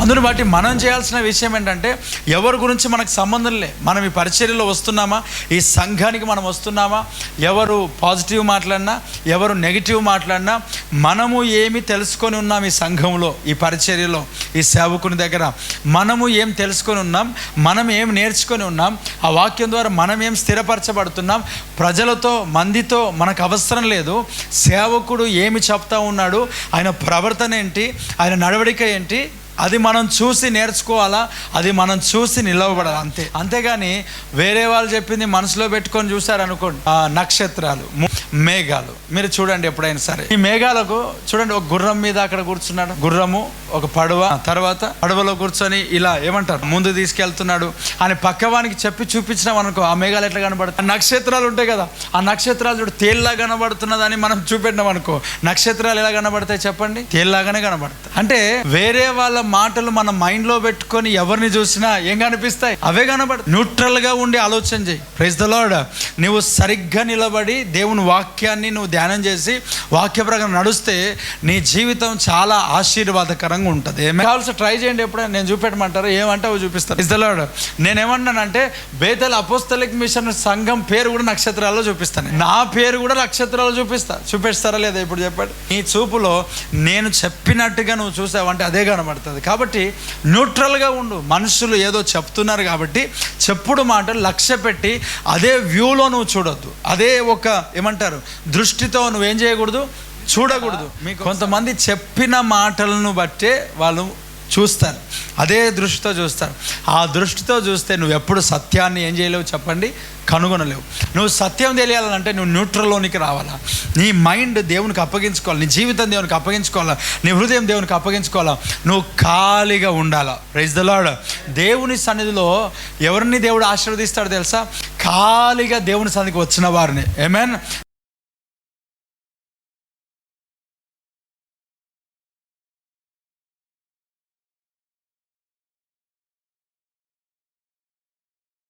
అందులో బట్టి మనం చేయాల్సిన విషయం ఏంటంటే ఎవరి గురించి మనకు సంబంధం లే మనం ఈ పరిచర్యలో వస్తున్నామా ఈ సంఘానికి మనం వస్తున్నామా ఎవరు పాజిటివ్ మాట్లాడినా ఎవరు నెగిటివ్ మాట్లాడినా మనము ఏమి తెలుసుకొని ఉన్నాం ఈ సంఘంలో ఈ పరిచర్యలో ఈ సేవకుని దగ్గర. మనము ఏం తెలుసుకొని ఉన్నాం మనం ఏం నేర్చుకొని ఉన్నాం ఆ వాక్యం ద్వారా మనం ఏం స్థిరపరచబడుతున్నాం ప్రజలతో మందితో మనకు అవసరం లేదు. సేవకుడు ఏమి చెప్తా ఉన్నాడు ఆయన ప్రవర్తన ఏంటి ఆయన నడవడిక ఏంటి అది మనం చూసి నేర్చుకోవాలా? అది మనం చూసి నిలవబడాలి? అంతే. అంతేగాని వేరే వాళ్ళు చెప్పింది మనసులో పెట్టుకొని చూసారనుకోండి ఆ నక్షత్రాలు మేఘాలు. మీరు చూడండి ఎప్పుడైనా సరే. ఈ మేఘాలకు చూడండి ఒక గుర్రం మీద అక్కడ కూర్చున్నాడు. గుర్రము ఒక పడవ. తర్వాత పడవలో కూర్చొని ఇలా ఏమంటారు? ముందు తీసుకెళ్తున్నాడు అని పక్కవానికి చెప్పి చూపించినాం అనుకో ఆ మేఘాలు ఎట్లా కనబడతాయి? ఆ నక్షత్రాలు ఉంటాయి కదా. ఆ నక్షత్రాలు చూడు తేల్లా కనబడుతున్నదని మనం చూపెట్టినాం అనుకో. నక్షత్రాలు ఎలా కనబడతాయి చెప్పండి? తేల్లాగానే కనబడతాయి. అంటే వేరే వాళ్ళ మాటలు మన మైండ్లో పెట్టుకొని ఎవరిని చూసినా ఏం కనిపిస్తాయి? అవే కనబడతాయి న్యూట్రల్గా ఉండి ఆలోచన చేయి. ప్రైజ్ ద నువ్వు సరిగ్గా నిలబడి దేవుని వాక్యాన్ని నువ్వు ధ్యానం చేసి వాక్య ప్రకారం నడుస్తే నీ జీవితం చాలా ఆశీర్వాదకరంగా ఉంటుంది. ఏమి? కావాల్సి ట్రై చేయండి ఎప్పుడైనా. నేను చూపెట్టమంటారు? ఏమంటే అవి చూపిస్తాను. ఇస్ ద లార్డ్ నేనేమన్నానంటే బేతల అపోస్తలిక్ మిషన్ సంఘం పేరు కూడా నక్షత్రాల్లో చూపిస్తాను. నా పేరు కూడా నక్షత్రాలు చూపిస్తా. చూపిస్తారా లేదా ఇప్పుడు చెప్పండి? నీ చూపులో నేను చెప్పినట్టుగా నువ్వు చూసావంటే అదే కనబడుతుంది. కాబట్టి న్యూట్రల్గా ఉండు. మనుషులు ఏదో చెప్తున్నారు కాబట్టి చెప్పుడు మాటలు లక్ష్య పెట్టి అదే వ్యూలో నువ్వు చూడొద్దు. అదే ఒక ఏమంటారు? దృష్టితో నువ్వేం చేయకూడదు? చూడకూడదు. మీకు కొంతమంది చెప్పిన మాటలను బట్టే వాళ్ళు చూస్తారు. అదే దృష్టితో చూస్తారు. ఆ దృష్టితో చూస్తే నువ్వు ఎప్పుడు సత్యాన్ని ఏం చేయలేవు చెప్పండి? కనుగొనలేవు. నువ్వు సత్యం తెలియాలంటే నువ్వు న్యూట్రల్లోనికి రావాలా? నీ మైండ్ దేవునికి అప్పగించుకోవాలి. నీ జీవితం దేవునికి అప్పగించుకోవాలా? నీ హృదయం దేవునికి అప్పగించుకోవాలా? నువ్వు ఖాళీగా ఉండాలా? ప్రైజ్ ద దేవుని సన్నిధిలో ఎవరిని దేవుడు ఆశీర్వదిస్తాడు తెలుసా? ఖాళీగా దేవుని సన్నిధికి వచ్చిన వారిని. ఏమేన్